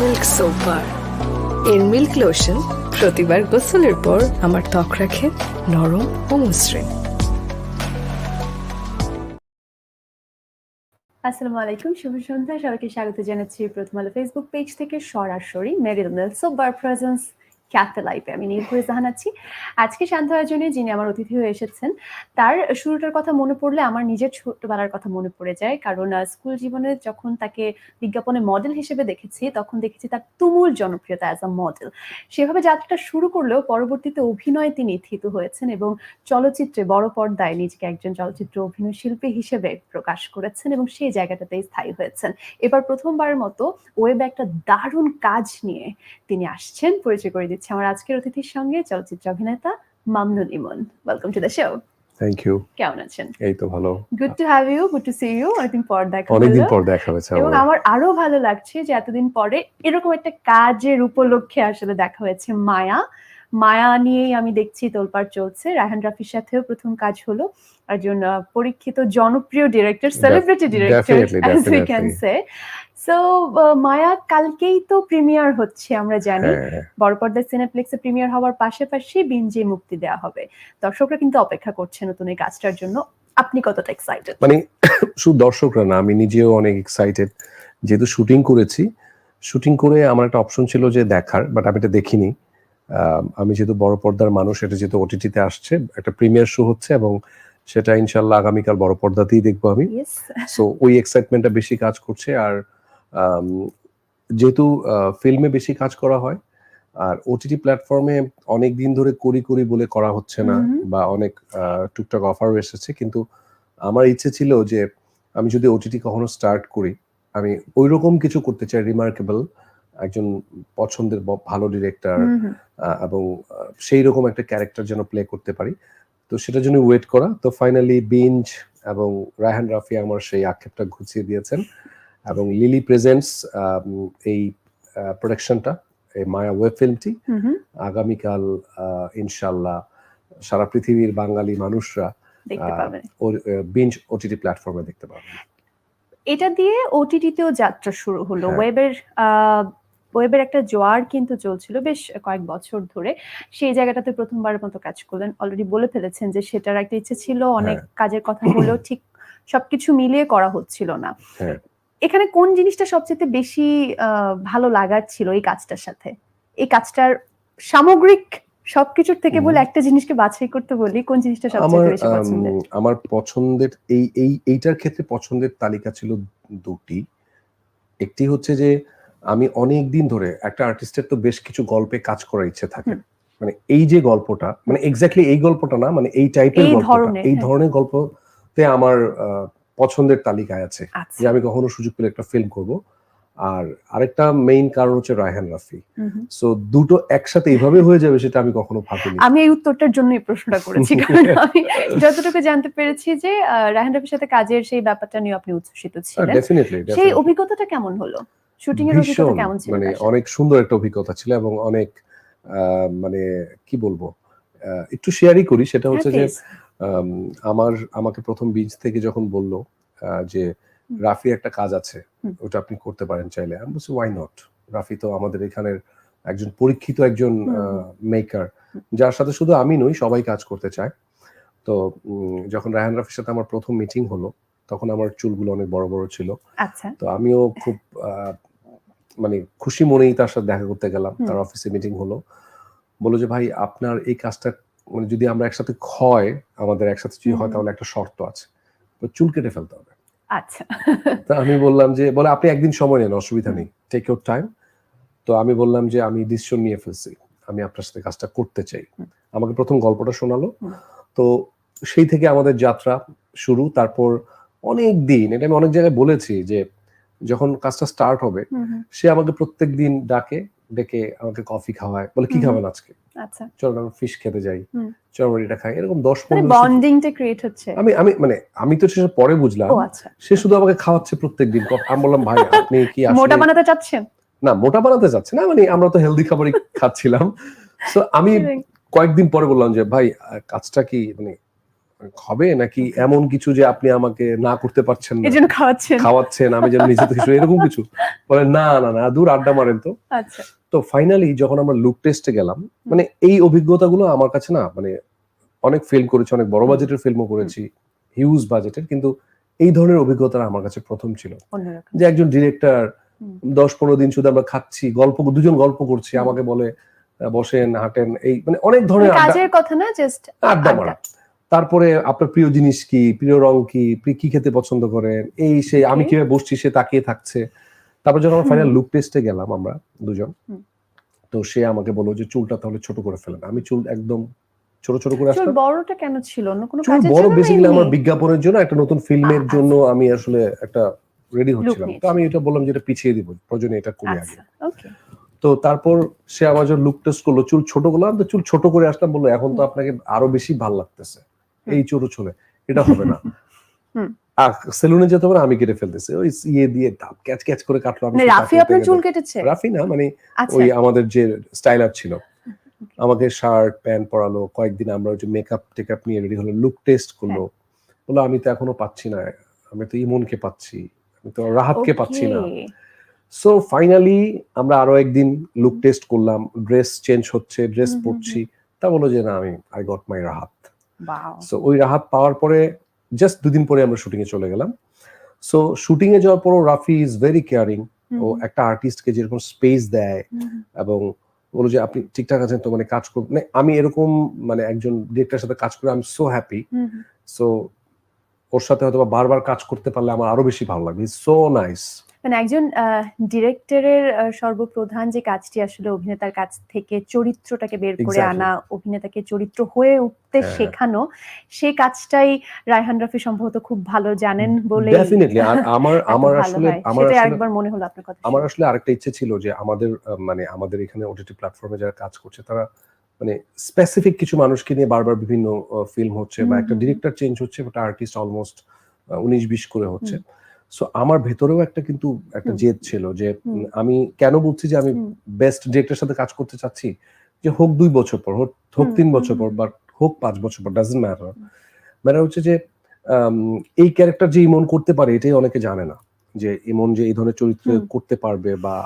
Milk এর milk lotion প্রতিবার গোসলের পর আমার ত্বক রাখে নরম ও মসৃণ। আসসালামু আলাইকুম, শুভ সন্ধ্যা। সবাইকে স্বাগত জানাচ্ছি প্রথম আলো ফেসবুক পেজ থেকে। সরাসরি Meril of bar presence cafe লাইফে আমি নীলপুরে জাহান আছি। আজকে শান্ত আয়োজনে যিনি আমার অতিথি হয়ে এসেছেন, তার শুরুটার কথা মনে পড়লে আমার নিজের ছোটবেলার কথা মনে পড়ে যায়। কারণ স্কুল জীবনে যখন তাকে বিজ্ঞাপনে মডেল হিসেবে দেখেছি, তখন দেখেছি তার তুমুল জনপ্রিয়তা অ্যাজ আ মডেল সেভাবে যাত্রাটা শুরু করলেও পরবর্তীতে অভিনয়ে তিনি থিত হয়েছেন এবং চলচ্চিত্রে বড় পর্দায় নিজেকে একজন চলচ্চিত্র অভিনয় শিল্পী হিসেবে প্রকাশ করেছেন এবং সেই জায়গাটাতেই স্থায়ী হয়েছেন। এবার প্রথমবারের মতো ওয়েব একটা দারুণ কাজ নিয়ে তিনি আসছেন। পরিচয় করে দিচ্ছি আমার আজকের অতিথির সঙ্গে চলচ্চিত্র অভিনেতা Mamnul Emon. Welcome to the show thank you কেমন আছেন? এই তো ভালো। Good to have you good to see you অনেকদিন পর দেখা অনেকদিন পর দেখা হয়েছে এবং আমার আমার আরও ভালো লাগছে যে এতদিন পরে এরকম একটা কাজের উপলক্ষে আসলে দেখা হয়েছে মায়া। মায়া নিয়েই আমি দেখছি তোলপাড় চলছে। রায়হান রাফির সাথেও প্রথম কাজ হলো একজন পরীক্ষিত জনপ্রিয় director celebrity director as we can say so Maya কালকেই তো প্রিমিয়ার হচ্ছে আমরা জানি। বড় পর্দায় সিনেপ্লেক্সে প্রিমিয়ার হওয়ার পাশাপাশি বিঞ্জে মুক্তি দেওয়া হবে। দর্শকরা কিন্তু অপেক্ষা করছে নতুন এই কাজটার জন্য। আপনি কতটা এক্সাইটেড মানে শুধু দর্শকরা না আমি নিজেও অনেক এক্সাইটেড যেহেতু শুটিং করেছি শুটিং করে আমার একটা অপশন ছিল যে দেখার বাট আমি এটা দেখিনি। আমি যেহেতু বড় পর্দার মানুষ এটা যেহেতু ওটিটিতে আসছে একটা প্রিমিয়ার শো হচ্ছে এবং সেটা ইনশাল্লাহ আগামীকাল বড় পর্দাতেই দেখব আমি। সো ওই এক্সাইটমেন্টটা বেশি কাজ করছে আর যেহেতু ফিল্মে বেশি কাজ করা হয় আর ওটিটি প্ল্যাটফর্মে অনেক দিন ধরে করি করি বলে করা হচ্ছে না বা অনেক টুকটাক অফারও এসেছে কিন্তু আমার ইচ্ছে ছিল যে আমি যদি ওটিটি কখনো স্টার্ট করি আমি ওই রকম কিছু করতে চাই রিমার্কেবল একজন পছন্দের ভালো ডিরেক্টর এবং সেই রকম একটা ক্যারেক্টার যেন প্লে করতে পারি। তো সেটার জন্য ওয়েট করা। তো ফাইনালি বিঞ্জ এবং রায়হান রাফি আমার সেই আক্ষেপটা ঘুচিয়ে দিয়েছেন। এবং লিলি প্রেজেন্টস এই প্রোডাকশনটা এই মায়া ওয়েব ফিল্মটি আগামীকাল ইনশাল্লাহ সারা পৃথিবীর বাঙালি মানুষরা বিঞ্জ ওটিটি প্ল্যাটফর্মে দেখতে পাবেন এটা দিয়ে ওটিটিতেও যাত্রা শুরু হলো। হ্যাঁ। ওয়েবের ওয়েবের একটা জোয়ার কিন্তু চলছিল বেশ কয়েক বছর ধরে। সেই জায়গাটাতে প্রথমবারের মতো কাজ করলেন। অলরেডি বলে ফেলেছেন যে সেটার একটা ইচ্ছে ছিল অনেক হ্যাঁ। কাজের কথা হলেও ঠিক সবকিছু মিলিয়ে করা হচ্ছিল না। হ্যাঁ। এখানে কোন জিনিসটা সবচেয়ে বেশি ভালো লাগার ছিল এই কাজটার সাথে? এই কাজটার সামগ্রিক সবকিছুর থেকে বলে একটা জিনিসকে বাছাই করতে বলি কোন জিনিসটা সবচেয়ে বেশি আম, পছন্দের? আমার পছন্দের এই এই এইটার ক্ষেত্রে পছন্দের তালিকা ছিল দুটি। একটি হচ্ছে যে আমি অনেক দিন ধরে একটা আর্টিস্টের তো বেশ কিছু গল্পে কাজ করার ইচ্ছে থাকে। মানে এই যে গল্পটা মানে এক্স্যাক্টলি এই গল্পটা না মানে এই টাইপের গল্পটা এই হ্যাঁ। ধরনের গল্পতে আমার পছন্দের তালিকায় আছে আচ্ছা। যে আমি কখনো সুযোগ পেলে একটা ফিল্ম করব। আর আরেকটা মেইন কারণ হচ্ছে রায়হান রাফি। সো দুটো একসাথে এইভাবে হয়ে যাবে সেটা আমি কখনো ভাবিনি। আমি এই উত্তরটার জন্য এই প্রশ্নটা করেছি কারণ আমি যতটুকু জানতে পেরেছি যে রায়হান রফির সাথে কাজের সেই ব্যাপারটা নিয়ে আপনি উচ্ছ্বসিত ছিলেন। ডেফিনেটলি সেই অভিজ্ঞতাটা কেমন হলো? শুটিং এর অভিজ্ঞতা কেমন ছিল মানে অনেক সুন্দর একটা অভিজ্ঞতা ছিল এবং অনেক মানে কি বলব একটু শেয়ারই করি। সেটা হচ্ছে হ্যাঁ, যে আমার আমাকে প্রথম বীজ থেকে যখন বলল যে রাফি একটা কাজ আছে ওটা আপনি করতে পারেন চাইলে আমি বলছি ওয়াই নট রাফি তো আমাদের এখানের একজন পরীক্ষিত একজন। মেকার যার সাথে শুধু আমি নই সবাই কাজ করতে চায়। তো যখন রায়হান রাফির সাথে আমার প্রথম মিটিং হলো তখন আমার চুলগুলো অনেক বড় বড় ছিল। আচ্ছা। তো আমিও খুব আহ, মানে খুশি মনেই তার সাথে দেখা করতে গেলাম তার অফিসে মিটিং হলো। বলল যে ভাই আপনার এই কাজটা মানে যদি আমরা একসাথে হয় আমাদের একসাথে যদি হয় তাহলে একটা শর্ত আছে। চুল কেটে ফেলতে হবে। আচ্ছা। তা আমি বললাম যে বলে আপনি একদিন সময় নেন অসুবিধা নেই টেক ইউর টাইম তো আমি বললাম যে আমি ডিসিশন নিয়ে ফেলছি আমি আপনার সাথে কাজটা করতে চাই। আমাকে প্রথম গল্পটা শোনালো। তো সেই থেকে আমাদের যাত্রা শুরু। তারপর অনেক দিন এটা আমি অনেক জায়গায় বলেছি যে যখন কাজটা স্টার্ট হবে সে আমাকে প্রত্যেক দিন ডাকে ডেকে আমাকে কফি খাওয়ায়। বলে কি। খাবেন আজকে? আচ্ছা। চলো আমরা ফিশ খেতে যাই। চলো এটা খাই। এরকম দশ মানে পনেরো দিন বন্ডিংটা ক্রিয়েট হচ্ছে। আমি আমি মানে আমি তো সেসব পরে বুঝলাম। আচ্ছা। সে শুধু আমাকে খাওয়াচ্ছে প্রত্যেক দিন। আমি বললাম ভাই আপনি কি মোটা বানাতে চাচ্ছেন? না মোটা বানাতে চাচ্ছে না মানে আমরা তো হেলদি খাবারই খাচ্ছিলাম। তো আমি কয়েকদিন পরে বললাম যে ভাই কাজটা কি মানে হবে নাকি এমন কিছু যে আপনি আমাকে না করতে পারছেন না? এই জন্য খাওয়াচ্ছেন। খাওয়াচ্ছেন আমি যেন নিজে থেকে এরকম কিছু। বলে না না না দূর আড্ডা মারেন তো। আচ্ছা। তো ফাইনালি যখন আমরা লুক টেস্টে গেলাম মানে এই অভিজ্ঞতাগুলো আমার কাছে না মানে অনেক ফিল্ম করেছি অনেক বড় বাজেটের ফিল্মও করেছি হিউজ বাজেটের কিন্তু এই ধরনের অভিজ্ঞতা আমার কাছে প্রথম ছিল। যে একজন ডিরেক্টর দশ পনেরো দিন শুধু আমরা খাচ্ছি গল্প দুজন গল্প করছি আমাকে বলে বসেন হাঁটেন এই মানে অনেক ধরনের মানে কাজের কথা না জাস্ট আড্ডা। মারা। তারপরে আপনার প্রিয় জিনিস কি? প্রিয় রং কি? কি খেতে পছন্দ করেন? এই সে আমি কীভাবে বসছি সে তাকিয়ে থাকছে। তারপর যখন হুম। ফাইনাল লুক টেস্টে গেলাম আমরা দুজন তো সে আমাকে বলল যে চুলটা তাহলে ছোট করে ফেলেন আমি চুল একদম ছোট ছোট করে আসলাম। বড়টা কেন ছিল? অন্য কোনো কাজের বড় জন্য বেসিক্যালি আমার বিজ্ঞাপনের জন্য একটা নতুন ফিল্মের আচ্ছা। জন্য আমি আসলে একটা রেডি হচ্ছিলাম। তো আমি এটা বললাম যে এটা পিছিয়ে দিব। প্রয়োজনে এটা করি আগে। আচ্ছা তো তারপর সে আমার যখন লুক টেস্ট করল চুল ছোট করলাম তো চুল ছোট করে আসলাম। বলল এখন তো আপনাকে আরও বেশি ভালো লাগতেছে। এই ছোট চুলে এটা হবে না। আর সেলুনে যেতে না, আমি কেটে ফেলতেছি। ওই ইয়ে দিয়ে দাঁত ক্যাচ ক্যাচ করে কাটলো আমি মানে রাফি আপনার চুল কেটেছে? রাফি না মানে আচ্ছা। ওই আমাদের যে স্টাইলার ছিল। আমাকে শার্ট প্যান্ট পরালো কয়েকদিন আমরা ওই যে মেকআপ টেকআপ নিয়ে রেডি হলো লুক টেস্ট করল। হ্যাঁ। বলল আমি তো এখনও পাচ্ছি না আমি তো ইমনকে পাচ্ছি আমি তো রাহাতকে পাচ্ছি না। সো ফাইনালি আমরা আরও একদিন লুক টেস্ট করলাম ড্রেস চেঞ্জ হচ্ছে ড্রেস পরছি। তা বলো যে না আমি I got my Rahat. So ওই রাহাত পাওয়ার পরে জাস্ট দুদিন পরে আমরা শুটিং এ চলে গেলাম। সো শুটিং এ যাওয়ার পরও রাফি ইজ ভেরি কেয়ারিং ও একটা আর্টিস্টকে যেরকম স্পেস দেয় এবং বলো যে আপনি ঠিকঠাক আছেন তো মানে কাজ করব মানে আমি এরকম মানে একজন ডিরেক্টরের সাথে কাজ করে আমি সো হ্যাপি। সো ওর সাথে হয়তো বা বারবার কাজ করতে পারলে আমার আরও বেশি ভালো লাগবে। সো নাইস মানে একজন ডিরেক্টরের সর্বপ্রধান যে কাজটি আসলে অভিনেতার কাছ থেকে চরিত্রটাকে বের করে আনা অভিনেতাকে চরিত্র হয়ে উঠতে হ্যাঁ। শেখানো সেই কাজটাই রায়হান রাফি সম্ভবত খুব ভালো জানেন বলে ডেফিনেটলি আর আমার আমার আসলে আমার একবার মনে হলো আপনার কথা আমার আসলে আরেকটা ইচ্ছে ছিল যে আমাদের মানে আমাদের এখানে ওটিটি প্ল্যাটফর্মে যারা কাজ করছে তারা মানে স্পেসিফিক কিছু মানুষকে নিয়ে বারবার বিভিন্ন ফিল্ম হচ্ছে বা একটা ডিরেক্টর চেঞ্জ হচ্ছে একটা আর্টিস্ট অলমোস্ট উনিশ বিশ করে হচ্ছে। সো আমার ভেতরেও একটা কিন্তু একটা জেদ ছিল যে আমি কেন বলছি যে আমি বেস্ট ডিরেক্টরের সাথে কাজ করতে চাচ্ছি? যে হোক দুই বছর পর হোক হোক তিন বছর পর। বা হোক পাঁচ বছর পর ডাজেন্ট ম্যাটার ম্যাটার হচ্ছে যে এই ক্যারেক্টার যে ইমন করতে পারে এটাই অনেকে জানে না। যে ইমন যে এই ধরনের চরিত্র করতে পারবে বা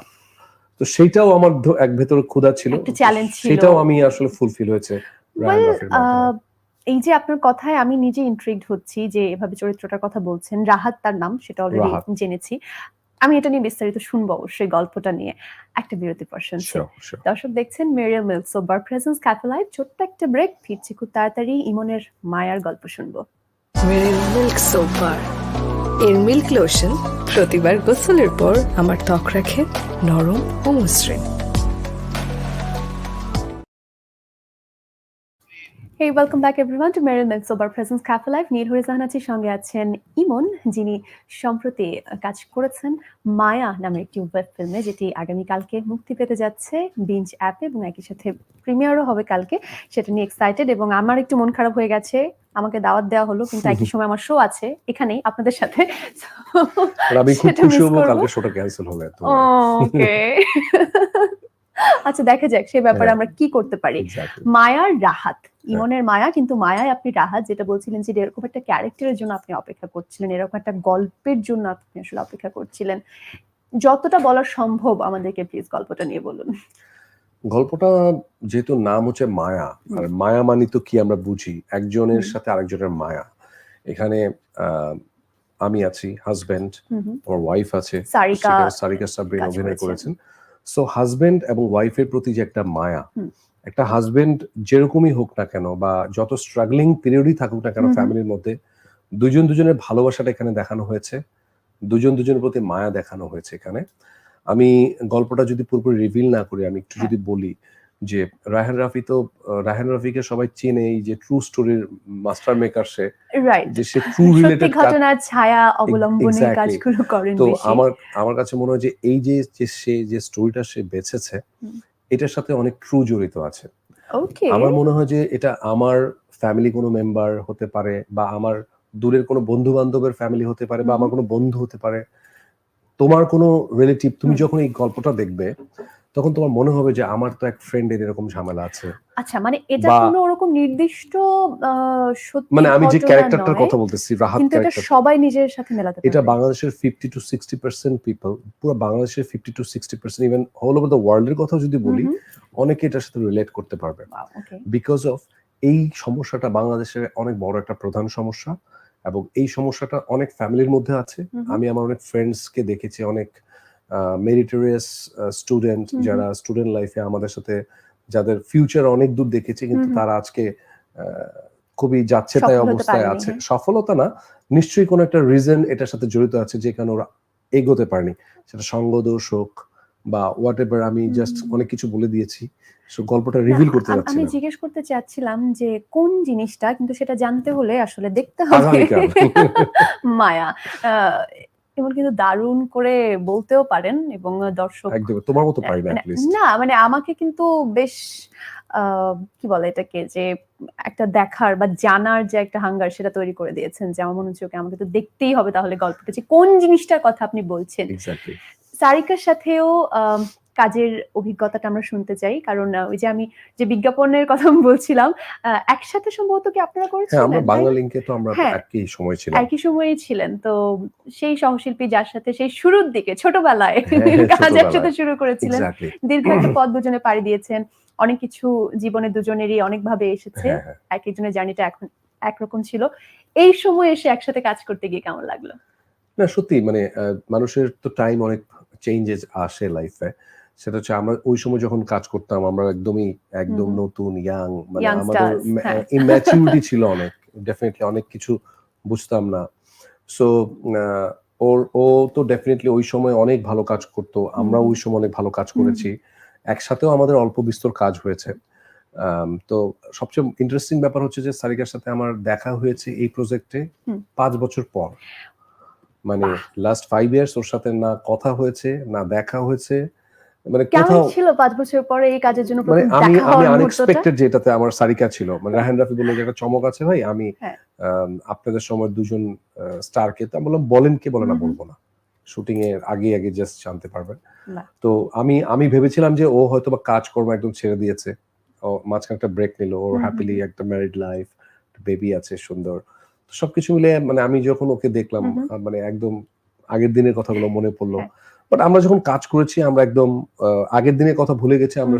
তো সেটাও আমার এক ভেতরে ক্ষুধা ছিল। ছিল। সেটাও আমি আসলে ফুলফিল হয়েছে এই যে আপনার কথায় আমি নিজে ইন্ট্রিগড হচ্ছি যে এভাবে চরিত্রটার কথা বলছেন রাহাত তার নাম সেটা অলরেডি জেনেছি। আমি এটা নিয়ে বিস্তারিত শুনব অবশ্যই গল্পটা নিয়ে। একটা বিরতি পর শুনছি Sure, sure. দর্শক দেখছেন Meril mills bar presence cafe live ছোট্ট একটা ব্রেক ফিরছি খুব তাড়াতাড়ি ইমনের মায়ার গল্প শুনব। মেরিল মিল্ক সোপ বার এর মিল্ক লোশন প্রতিবার গোসলের পর আমার ত্বক রাখে নরম ও মসৃণ। Hey, welcome back everyone to Meryl Milk Sober Presence Cafe Live. নীল হরিজাহান আছি সঙ্গে আছেন ইমন যিনি সম্প্রতি কাজ করেছেন মায়া নামের একটি ওয়েব ফিল্মে যেটি আগামীকালকে মুক্তি পেতে যাচ্ছে বিঞ্জ অ্যাপে এবং একই সাথে প্রিমিয়ারও হবে কালকে। সেটা নিয়ে এক্সাইটেড এবং আমার একটু মন খারাপ হয়ে গেছে। আমাকে দাওয়াত দেওয়া হলো কিন্তু একই সময় আমার শো আছে এখানেই আপনাদের সাথে। আমি খুব খুশি হব। কালকে শোটা ক্যান্সেল তো ওকে আচ্ছা দেখা যাক সেই ব্যাপারে হ্যাঁ। আমরা কি করতে পারি। মায়ার রাহাত ইমনের মায়া কিন্তু মায়ায় আপনি রাহাত যেটা বলছিলেন যে এরকম একটা ক্যারেক্টারের জন্য আপনি অপেক্ষা করছিলেন এরকম একটা গল্পের জন্য আপনি আসলে অপেক্ষা করছিলেন। যতটা বলা সম্ভব আমাদেরকে প্লিজ গল্পটা নিয়ে বলুন। গল্পটা যেহেতু নাম হচ্ছে মায়া আর মায়া মানি তো কি আমরা বুঝি? একজনের সাথে আরেকজনের মায়া। এখানে আহ, আমি আছি হাজবেন্ড। আমার ওয়াইফ আছে। সারিকা। সারিকা সাবরিন অভিনয় করেছেন। সো হাজবেন্ড এবং ওয়াইফের প্রতি যে একটা মায়া একটা হাজবেন্ড যেরকমই হোক না কেন বা যত স্ট্রাগলিং পিরিয়ডই থাকুক না কেন। ফ্যামিলির মধ্যে দুজন দুজনের ভালোবাসাটা এখানে দেখানো হয়েছে দুজন দুজনের প্রতি মায়া দেখানো হয়েছে এখানে আমি গল্পটা যদি পুরোপুরি রিভিল না করি আমি একটু হ্যাঁ। যদি বলি যে রায়হান রাফি তো আহ, রায়হান রাফিকে সবাই চেনে এই যে ট্রু স্টোরির মাস্টার মেকার সে। যে সে ট্রু রিলেটেড ঘটনার ছায়া অবলম্বনে কাজগুলো করেন তো আমার আমার কাছে মনে হয় যে এই যে যে সে যে স্টোরিটা সে বেছেছে এটার সাথে অনেক ট্রু জড়িত আছে। আমার মনে হয় যে এটা আমার ফ্যামিলি কোনো মেম্বার হতে পারে বা আমার দূরের কোনো বন্ধু বান্ধবের ফ্যামিলি হতে পারে বা আমার কোনো বন্ধু হতে পারে। তোমার কোনো রিলেটিভ তুমি যখন এই গল্পটা দেখবে তখন তোমার মনে হবে যে আমার তো এক ফ্রেন্ডের এরকম ঝামেলা আছে। আচ্ছা মানে এটা কোনো ওরকম নির্দিষ্ট সত্যি মানে আমি যে ক্যারেক্টারটার কথা বলতেছি রাহাত কিন্তু এটা সবাই নিজের সাথে মেলাতে এটা বাংলাদেশের fifty two sixty percent people পুরো বাংলাদেশের fifty two sixty percent even all over the world এর কথা যদি বলি অনেকে এটার সাথে রিলেট করতে পারবে। বিকজ অফ এই সমস্যাটা বাংলাদেশের অনেক বড় একটা প্রধান সমস্যা এবং এই সমস্যাটা অনেক ফ্যামিলির মধ্যে আছে। আমি আমার অনেক ফ্রেন্ডসকে দেখেছি অনেক মেরিটোরিয়াস স্টুডেন্ট। যারা স্টুডেন্ট লাইফে আমাদের সাথে যাদের ফিউচার অনেক দূর দেখেছি কিন্তু। তারা আজকে খুবই যাচ্ছে তাই অবস্থায় আছে। হ্যাঁ। সফলতা না নিশ্চয়ই কোনো একটা রিজন এটার সাথে জড়িত আছে যে কারণে ওরা এগোতে পারেনি। সেটা সঙ্গদোষ হোক বা হোয়াট এভার আমি জাস্ট অনেক কিছু বলে দিয়েছি সো গল্পটা রিভিল করতে যাচ্ছি আমি জিজ্ঞেস করতে চাচ্ছিলাম যে কোন জিনিসটা কিন্তু সেটা জানতে হলে আসলে দেখতে হবে। মায়া। এমন কিন্তু দারুণ করে বলতেও পারেন এবং দর্শক একদম তোমার মতো পারি না মানে না মানে আমাকে কিন্তু বেশ আহ, কি বলে এটাকে যে একটা দেখার বা জানার যে একটা হাঙ্গার সেটা তৈরি করে দিয়েছেন যে আমার মনে হচ্ছে ওকে আমাকে তো দেখতেই হবে তাহলে গল্পটা যে কোন জিনিসটার কথা আপনি বলছেন। সারিকার সাথেও কাজের অভিজ্ঞতাটা আমরা শুনতে চাই। কারণ ওই যে আমি যে বিজ্ঞাপনের কথা বলছিলাম একসাথে সম্ভবত কি আপনারা হ্যাঁ করেছিলেন? আমরা বাংলা লিঙ্কে তো আমরা হ্যাঁ। একই সময় ছিলাম। একই সময়ে ছিলেন। তো সেই সহশিল্পী যার সাথে সেই শুরুর দিকে ছোটবেলায় হ্যাঁ, কাজ একসাথে শুরু করেছিলেন। দীর্ঘ একটা পথ দুজনে পাড়ি দিয়েছেন। অনেক কিছু জীবনে দুজনেরই অনেক ভাবে এসেছে এক একজনের জার্নিটা এখন একরকম ছিল। এই সময় এসে একসাথে কাজ করতে গিয়ে কেমন লাগল? না সত্যি মানে মানুষের তো টাইম অনেক চেঞ্জেস আসে লাইফে সেটা হচ্ছে আমরা ওই সময় যখন কাজ করতাম আমরা একদমই একদম। নতুন ইয়াং মানে আমাদের হ্যাঁ। ছিল অনেক ডেফিনেটলি অনেক কিছু বুঝতাম না। সো ওর ও তো ডেফিনেটলি ওই সময় অনেক ভালো কাজ করতো আমরা ওই সময় অনেক ভালো কাজ করেছি। একসাথেও আমাদের অল্প বিস্তর কাজ হয়েছে। তো সবচেয়ে ইন্টারেস্টিং ব্যাপার হচ্ছে যে সারিকার সাথে আমার দেখা হয়েছে এই প্রজেক্টে পাঁচ বছর পর। মানে লাস্ট ফাইভ ইয়ার্স ওর সাথে না কথা হয়েছে না দেখা হয়েছে। মানে কোথাও ছিল পাঁচ বছর পরে এই কাজের জন্য মানে আমি আমি আনএক্সপেক্টেড যেটাতে আমার সারিকা ছিল। মানে রাহেন রাফি বলল যে একটা চমক আছে ভাই আমি হ্যাঁ। আপনাদের সময় দুজন স্টারকে তা বললাম বলেন কে বলে না। বলব না। শুটিং এর আগে আগে জাস্ট জানতে পারবেন। তো আমি আমি ভেবেছিলাম যে ও হয়তো বা কাজকর্ম একদম ছেড়ে দিয়েছে। ও মাঝখানে একটা ব্রেক নিল ওর হ্যাপিলি একটা ম্যারিড লাইফ বেবি আছে সুন্দর। তো সবকিছু মিলে মানে আমি যখন ওকে দেখলাম মানে একদম আগের দিনের কথাগুলো মনে পড়ল। হ্যাঁ। বাট আমরা যখন কাজ করেছি আমরা একদম আগের দিনের কথা ভুলে গেছি আমরা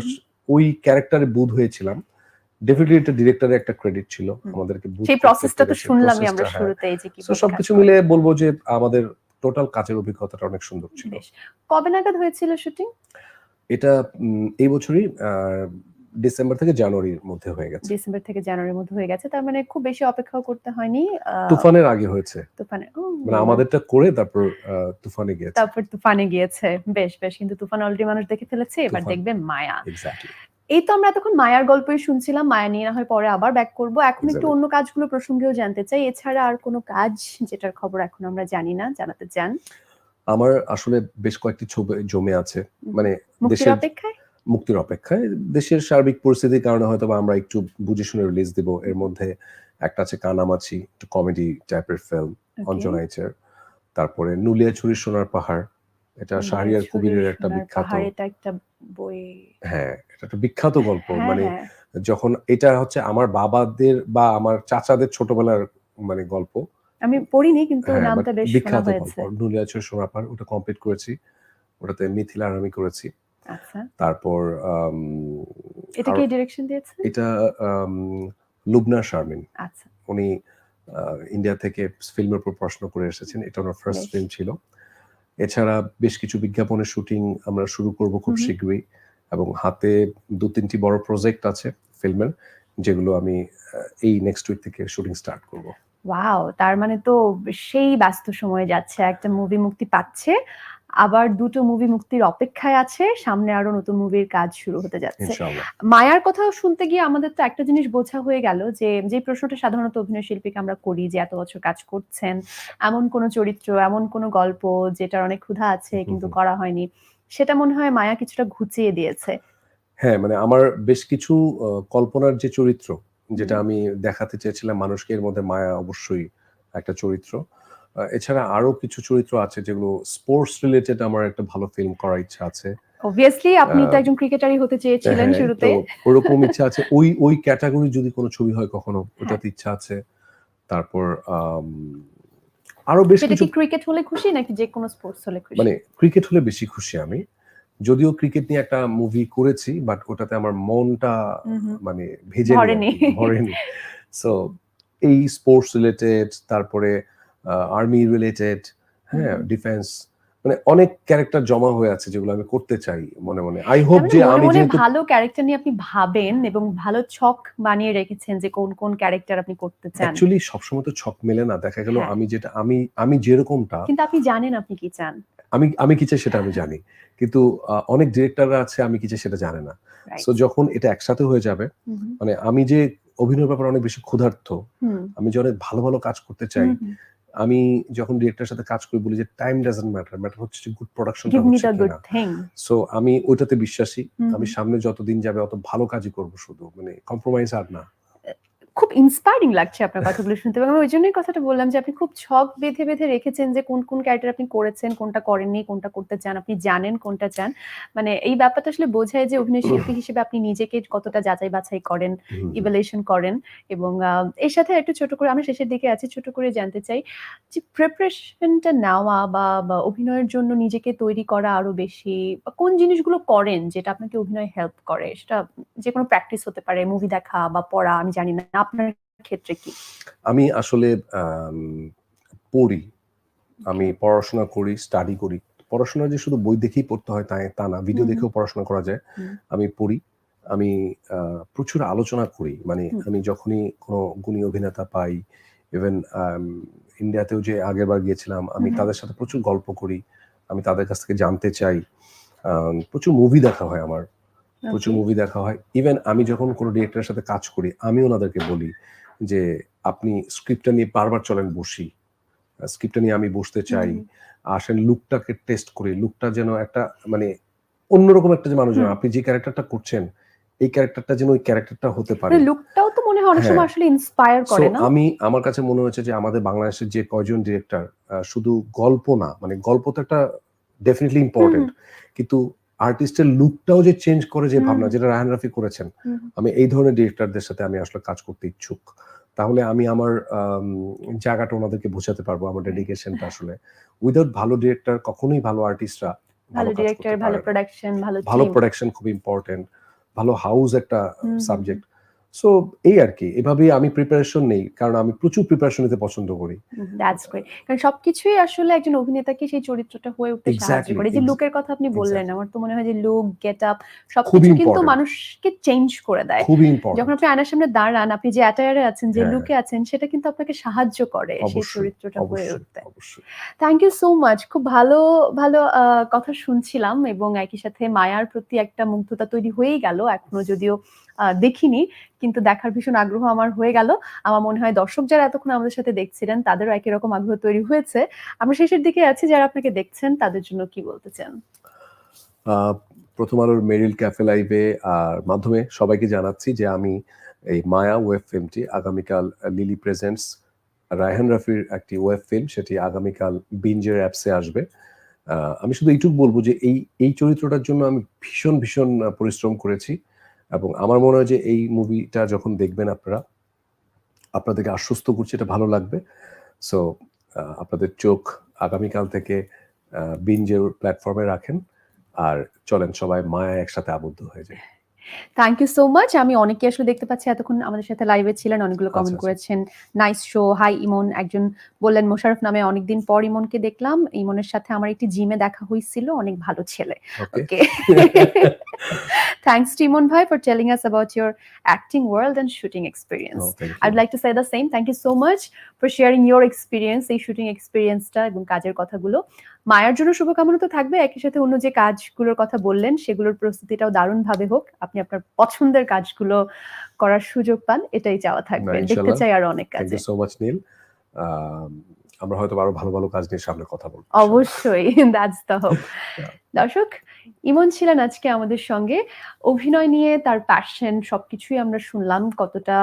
ওই ক্যারেক্টারে বুধ হয়েছিলাম। ডেফিনেটলি এটা ডিরেক্টরের একটা ক্রেডিট ছিল আমাদেরকে সেই প্রসেসটা তো শুনলামই আমরা হ্যাঁ। শুরুতে যে কি সবকিছু মিলে বলব যে আমাদের টোটাল কাজের অভিজ্ঞতাটা অনেক সুন্দর ছিল। কবে নাগাদ হয়েছিল শুটিং এটা এই বছরই আহ, ডিসেম্বর থেকে জানুয়ারির মধ্যে হয়ে গেছে। ডিসেম্বর থেকে জানুয়ারির মধ্যে হয়ে গেছে তার মানে খুব বেশি অপেক্ষাও করতে হয়নি তুফানের আগে হয়েছে। তুফানে মানে আমাদেরটা করে তারপর তুফানে গিয়েছে। তারপর তুফানে গিয়েছে বেশ বেশ কিন্তু তুফান অলরেডি মানুষ দেখে ফেলেছে এবার দেখবে মায়া। এক্স্যাক্টলি এই তো আমরা এতক্ষণ মায়ার গল্পই শুনছিলাম মায়া নিয়ে না হয় পরে আবার ব্যাক করব। এখন একটু অন্য কাজগুলো প্রসঙ্গেও জানতে চাই এছাড়া আর কোনো কাজ যেটার খবর এখন আমরা জানি না জানাতে চান? আমার আসলে বেশ কয়েকটি ছবি জমে আছে মানে দেশের অপেক্ষায়? মুক্তির অপেক্ষায় দেশের সার্বিক পরিস্থিতির কারণে হয়তো বা আমরা একটু বুঝে শুনে রিলিজ দিব। এর মধ্যে একটা আছে কানামাছি একটু কমেডি টাইপের ফিল্ম. অঞ্জনা আইচের। তারপরে নুলিয়া ছুরির সোনার পাহাড় এটা শাহরিয়ার কবিরের একটা বিখ্যাত এটা একটা বই। হ্যাঁ এটা একটা বিখ্যাত গল্প। হ্যাঁ, মানে হ্যাঁ। যখন এটা হচ্ছে আমার বাবাদের বা আমার চাচাদের ছোটবেলার মানে গল্প। আমি পড়িনি কিন্তু হ্যাঁ নামটা বেশ শোনা বিখ্যাত গল্প। নুলিয়া ছুরির সোনার পাহাড় ওটা কমপ্লিট করেছি। ওটাতে মিথিলা আমি করেছি। আচ্ছা। তারপর এটা কে ডিরেকশন দিয়েছে? এটা লুবনা শারমিন। আচ্ছা। উনি ইন্ডিয়া থেকে ফিল্মের উপর পড়াশোনা করে এসেছেন। এটা ওনার ফার্স্ট ফিল্ম ছিল। এছাড়া বেশ কিছু বিজ্ঞাপনের শুটিং আমরা শুরু করব খুব। শীঘ্রই। এবং হাতে দু তিনটি বড় প্রজেক্ট আছে ফিল্মের যেগুলো আমি এই নেক্সট উইক থেকে শুটিং স্টার্ট করব। ওয়াও তার মানে তো সেই ব্যস্ত সময়ে যাচ্ছে একটা মুভি মুক্তি পাচ্ছে। আবার দুটো মুভি মুক্তির অপেক্ষায় আছে সামনে আরও নতুন মুভির কাজ শুরু হতে যাচ্ছে। মায়ার কথাও শুনতে গিয়ে আমাদের তো একটা জিনিস বোঝা হয়ে গেল যে যে প্রশ্নটা সাধারণত অভিনয় শিল্পীকে আমরা করি যে এত বছর কাজ করছেন এমন কোন চরিত্র এমন কোন গল্প যেটার অনেক ক্ষুধা আছে কিন্তু করা হয়নি। সেটা মনে হয় মায়া কিছুটা ঘুচিয়ে দিয়েছে। হ্যাঁ মানে আমার বেশ কিছু কল্পনার যে চরিত্র যেটা আমি দেখাতে চেয়েছিলাম মানুষকে এর মধ্যে মায়া অবশ্যই একটা চরিত্র। এছাড়া আরও কিছু চরিত্র আছে যেগুলো স্পোর্টস রিলেটেড আমার একটা ভালো ফিল্ম করার ইচ্ছা আছে। অবভিয়াসলি আপনি তো একজন ক্রিকেটারই হতে চেয়েছিলেন হ্যাঁ, শুরুতে। ওরকম ইচ্ছা আছে। ওই ওই ক্যাটাগরি যদি কোনো ছবি হয় কখনো হ্যাঁ। ওটাতে ইচ্ছা আছে। তারপর আরও বেশ কিছু ক্রিকেট হলে খুশি নাকি যে কোনো স্পোর্টস হলে খুশি? মানে ক্রিকেট হলে বেশি খুশি আমি। যদিও ক্রিকেট নিয়ে একটা মুভি করেছি বাট ওটাতে আমার মনটা। মানে ভেজে ভরেনি। ভরেনি। সো এই স্পোর্টস রিলেটেড তারপরে আর্মি রিলেটেড হ্যাঁ ডিফেন্স মানে অনেক ক্যারেক্টার জমা হয়ে আছে যেগুলো আমি করতে চাই মনে মনে আই হোপ যে মানে আমি যেহেতু ভালো ক্যারেক্টার নিয়ে আপনি ভাবেন এবং ভালো ছক বানিয়ে রেখেছেন যে কোন কোন ক্যারেক্টার আপনি করতে চান অ্যাকচুয়ালি সবসময় তো ছক মেলে না দেখা গেল হ্যাঁ। আমি যেটা আমি আমি যেরকমটা কিন্তু আপনি জানেন আপনি কি চান আমি আমি কি চাই সেটা আমি জানি কিন্তু অনেক ডিরেক্টররা আছে আমি কি চাই সেটা জানে না. সো যখন এটা একসাথে হয়ে যাবে। মানে আমি যে অভিনয়ের ব্যাপারে অনেক বেশি ক্ষুধার্ত আমি যে অনেক ভালো ভালো কাজ করতে চাই। আমি যখন ডিরেক্টরের সাথে কাজ করি বলি যে টাইম ডাজেন্ট ম্যাটার ম্যাটার হচ্ছে যে গুড প্রোডাকশন সো আমি ওইটাতে বিশ্বাসী। আমি সামনে যতদিন যাবে অত ভালো কাজই করব শুধু। মানে কম্প্রোমাইজ আর না। খুব ইন্সপায়ারিং লাগছে আপনার কথাগুলো শুনতে এবং আমি ওই জন্যই কথাটা বললাম যে আপনি খুব ছক বেঁধে বেঁধে রেখেছেন যে কোন কোন ক্যারেক্টার আপনি করেছেন কোনটা করেননি কোনটা করতে চান আপনি জানেন কোনটা চান মানে এই ব্যাপারটা আসলে বোঝায় যে অভিনয় শিল্পী হিসেবে আপনি নিজেকে কতটা যাচাই বাছাই করেন হুম। ইভ্যালুয়েশন করেন এবং এর সাথে একটু ছোট করে আমরা শেষের দিকে আছি ছোট করে জানতে চাই যে প্রিপারেশনটা নেওয়া বা বা অভিনয়ের জন্য নিজেকে তৈরি করা আরও বেশি কোন জিনিসগুলো করেন যেটা আপনাকে অভিনয় হেল্প করে সেটা যে কোনো প্র্যাকটিস হতে পারে মুভি দেখা বা পড়া আমি জানি না আপনার ক্ষেত্রে কি? আমি আসলে পড়ি। আমি পড়াশোনা করি স্টাডি করি। পড়াশোনা যে শুধু বই দেখেই পড়তে হয় তাই তা না। ভিডিও দেখেও পড়াশোনা করা যায়। আমি পড়ি। আমি প্রচুর আলোচনা করি। মানে আমি যখনই কোনো গুণী অভিনেতা পাই ইভেন ইন্ডিয়াতেও যে আগের বার গিয়েছিলাম আমি তাদের সাথে প্রচুর গল্প করি। আমি তাদের কাছ থেকে জানতে চাই। প্রচুর মুভি দেখা হয় আমার। প্রচুর মুভি দেখা হয়। ইভেন আমি যখন কোনো ডিরেক্টরের সাথে কাজ করি আমি ওনাদেরকে বলি যে আপনি স্ক্রিপ্টটা নিয়ে বারবার চলেন বসি। স্ক্রিপ্টটা নিয়ে আমি বসতে চাই। আসেন লুকটাকে টেস্ট করি। লুকটা যেন একটা মানে অন্যরকম একটা যে মানুষ আপনি যে ক্যারেক্টারটা করছেন এই ক্যারেক্টারটা যেন ওই ক্যারেক্টারটা হতে পারে। মানে লুকটাও তো মনে হয় অনেক হ্যাঁ। সময় আসলে ইন্সপায়ার করে না? আমি আমার কাছে মনে হয়েছে যে আমাদের বাংলাদেশের যে কয়জন ডিরেক্টর শুধু গল্প না মানে গল্প তো একটা ডেফিনেটলি ইম্পর্টেন্ট কিন্তু আর্টিস্টের লুকটাও যে চেঞ্জ করে যে ভাবনা যেটা রায়হান রাফি করেছেন আমি এই ধরনের ডিরেক্টরদের সাথে আমি আসলে কাজ করতে ইচ্ছুক। তাহলে আমি আমার আম, জায়গাটা ওনাদেরকে বোঝাতে পারব আমার ডেডিকেশনটা আসলে। উইদাউট ভালো ডিরেক্টর কখনোই ভালো আর্টিস্টরা ভালো ডিরেক্টর ভালো প্রোডাকশন ভালো ভালো প্রোডাকশন খুব ইম্পর্টেন্ট ভালো হাউস একটা সাবজেক্ট সো এই আর কি। এভাবেই আমি প্রিপারেশন নেই কারণ আমি প্রচুর প্রিপারেশন নিতে পছন্দ করি। দ্যাটস গ্রেট কারণ সবকিছুই আসলে একজন অভিনেতাকে সেই চরিত্রটা হয়ে উঠতে সাহায্য করে। যে লুকের কথা আপনি বললেন আমার তো মনে হয় যে লুক গেট আপ সবকিছু কিন্তু মানুষকে চেঞ্জ করে দেয়। খুবই যখন আপনি আয়নার সামনে দাঁড়ান আপনি যে অ্যাটায়ারে আছেন যে হ্যাঁ। লুকে আছেন সেটা কিন্তু আপনাকে সাহায্য করে সেই চরিত্রটা হয়ে উঠতে। থ্যাংক ইউ সো মাচ খুব ভালো ভালো আহ, কথা শুনছিলাম এবং একই সাথে মায়ার প্রতি একটা মুগ্ধতা তৈরি হয়েই গেল। এখনও যদিও দেখিনি, কিন্তু দেখার ভীষণ আগ্রহ আমার হয়ে গেল। আমার মনে হয় দর্শক যারা এতক্ষণ আমাদের সাথে দেখছিলেন, তাদেরও একই রকম আগ্রহ তৈরি হয়েছে। আমরা শেষের দিকে আছি, যারা আপনাকে দেখছেন, তাদের জন্য কি বলতে চান? প্রথম আলোর মেরিল ক্যাফে লাইভে আর মাধ্যমে সবাইকে জানাচ্ছি যে আমি এই মায়া ওয়েব ফিল্মটি আগামীকাল লিলি প্রেজেন্টস, রায়হান রাফির একটি ওয়েব ফিল্ম, সেটি আগামীকাল বিঞ্জের অ্যাপসে আসবে। আমি শুধু এইটুকু বলব যে এই এই চরিত্রটার জন্য আমি ভীষণ ভীষণ পরিশ্রম করেছি। এবং আমার মনে হয় যে এই মুভিটা যখন দেখবেন আপনারা আপনাদেরকে আশ্বস্ত করছি এটা ভালো লাগবে। সো আপনাদের চোখ আগামীকাল থেকে বিঞ্জের প্ল্যাটফর্মে রাখেন আর চলেন সবাই মায়া একসাথে আবদ্ধ হয়ে যায় থ্যাংক ইউ সো মাচ আমি অনেকে আসলে দেখতে পাচ্ছি এতক্ষণ আমাদের সাথে লাইভে ছিলেন অনেকগুলো আচ্ছা, কমেন্ট আচ্ছা। করেছেন। নাইস শো হাই ইমন একজন বললেন মোশারফ নামে অনেকদিন পর ইমনকে দেখলাম। ইমনের সাথে আমার একটি জিমে দেখা হয়েছিল অনেক ভালো ছেলে। ওকে ওকে থ্যাংকস টিমন ভাই for telling us about your acting world and shooting experience I'd like to say the same. Thank you so much for sharing your experience, এই শুটিং এক্সপিরিয়েন্সটা এবং কাজের কথাগুলো। মায়ার জন্য শুভকামনা তো থাকবে। একই সাথে অন্য যে কাজগুলোর কথা বললেন সেগুলোর প্রস্তুতিটাও দারুণভাবে হোক। আপনি আপনার পছন্দের কাজগুলো করার সুযোগ পান এটাই চাওয়া থাকবে। দেখতে। চাই আরও অনেক থ্যাংক কাজে। ইউ সো মাচ নীল আমরা হয়তো আরও ভালো ভালো কাজ নিয়ে সামনে কথা বলব অবশ্যই দ্যাটস দ্য হোপ দর্শক ইমন ছিলেন আজকে আমাদের সঙ্গে। অভিনয় নিয়ে তার প্যাশন সবকিছুই আমরা শুনলাম কতটা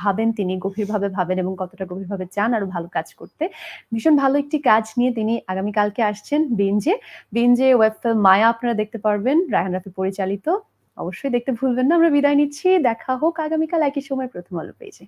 ভাবেন তিনি গভীরভাবে ভাবেন এবং কতটা গভীরভাবে চান আরও ভালো কাজ করতে। ভীষণ ভালো একটি কাজ নিয়ে তিনি আগামীকালকে আসছেন বেঞ্জে। বেঞ্জে ওয়েব ফিল্ম মায়া আপনারা দেখতে পারবেন রায়হান রাফি পরিচালিত। অবশ্যই দেখতে ভুলবেন না আমরা বিদায় নিচ্ছি। দেখা হোক আগামীকাল একই সময় প্রথম আলো পেয়েছে।